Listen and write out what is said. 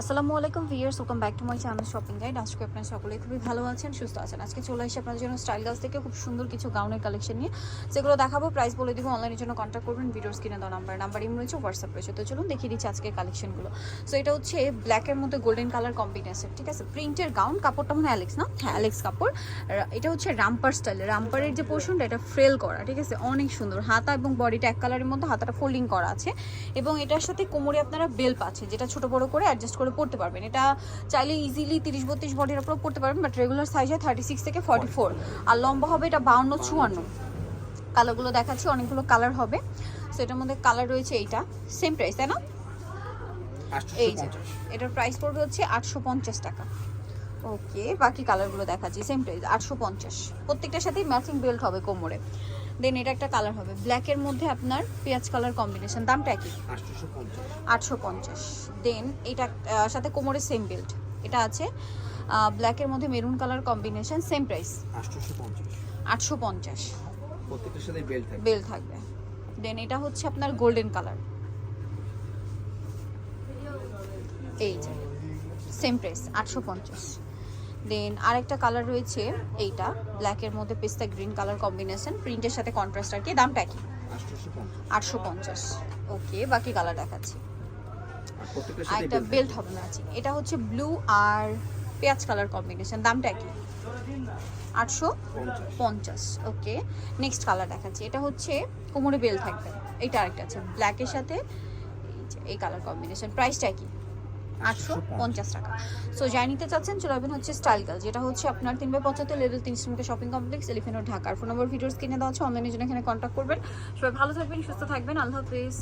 আসসালামু আলাইকুম viewers welcome back to my channel shopping guide. আজকে আপনারা সকলে খুবই ভালো আছেন, সুস্থ আছেন। আজকে চলে এসে আপনাদের জন্য স্টাইল গাছ থেকে খুব সুন্দর কিছু গাউনের কালেকশন নিয়ে। যেগুলো দেখাবো প্রাইস বলে দিব, অনলাইনের জন্য কন্ট্যাক্ট করবেন, ভিডিওস কিনে দেওয়া নাম্বার নাম্বার ইম রয়েছে হোয়াটসঅ্যাপ রয়েছে। তো চলুন দেখিয়ে দিচ্ছি আজকের কালেকশনগুলো। সো এটা হচ্ছে ব্ল্যাকের মধ্যে গোল্ডেন কালার কম্বিনেশন ঠিক আছে? প্রিন্টের গাউন কাপড়টা মানে অ্যালেক্স না? হ্যাঁ অ্যালেক্স কাপড়। এটা হচ্ছে রাম্পার স্টাইল রাম্পারের যে পোর্শনটা এটা ফ্রেল করা, ঠিক আছে? অনেক সুন্দর। হাতা এবং বডিটা এক কালারের মধ্যে, হাতাটা ফোল্ডিং করা আছে। এবং এটার সাথে কোমরে আপনারা বেল পাচ্ছেন, যেটা ছোট বড় করে অ্যাডজাস্ট পড়তে পারবেন। এটা চাইলে ইজিলি তিরিশ বত্রিশ বডির উপর পড়তে পারবেন বাট রেগুলার সাইজ হয় থার্টি সিক্স থেকে ফর্টি ফোর আর লম্বা হবে এটা বাউন্ন চুয়ান্ন। কালারগুলো দেখাচ্ছি অনেকগুলো কালার হবে। সো এটার মধ্যে কালার রয়েছে এইটা। সেম প্রাইস তাই না? এই যে এটার প্রাইস পড়বে হচ্ছে আটশো পঞ্চাশ টাকা। ওকে বাকি কালারগুলো দেখাচ্ছি সেম প্রাইস আটশো পঞ্চাশ। প্রত্যেকটার সাথেই ম্যাচিং বেল্ট হবে কোমরে। দেন এটা একটা কালার হবে। ব্ল্যাকের মধ্যে আপনার পেঁয়াজ কালার কম্বিনেশন দামটা একই। আটশো পঞ্চাশ। দেন এটা সাথে কোমরে সেম বেল্ট এটা আছে ব্ল্যাকের মধ্যে maroon colour combination same price আটশো পঞ্চাশ। বেল্ট বেল থাকবে। দেন এটা হচ্ছে আপনার গোল্ডেন কালার এই যে সেম প্রাইস আটশো পঞ্চাশ। দেন আরেকটা কালার রয়েছে এইটা ব্ল্যাকের মধ্যে পেস্তা গ্রিন কালার কম্বিনেশন প্রিন্টের সাথে কন্ট্রাস্ট আর কি দামটা কি আটশো পঞ্চাশ। ওকে বাকি কালার দেখাচ্ছি। আর একটা বেল্ট হবে। ম্যাচিং এটা হচ্ছে ব্লু আর পেঁয়াজ কালার কম্বিনেশন দামটা কি আটশো পঞ্চাশ ওকে নেক্সট কালার দেখাচ্ছি। এটা হচ্ছে কোমরে বেল থাকবে। এইটা আরেকটা আছে ব্ল্যাকের সাথে এই যে এই কালার কম্বিনেশন প্রাইসটা কি আটশো পঞ্চাশ টাকা। সো যাই নিতে চাচ্ছেন, চলে হচ্ছে স্টাইল যেটা হচ্ছে আপনার তিন বাই পঁচাত্তর লেভেল তিন শ্রমিক শপিং কমপ্লেক্স এলিফেন্ট ঢাকার। ফোন নম্বর ভিডিওস কিনে দেওয়া হচ্ছে অনলাইনের জন্য এখানে কন্ট্যাক্ট করবেন। সবাই ভালো থাকবেন, সুস্থ থাকবেন। আল্লাহ হাফিজ।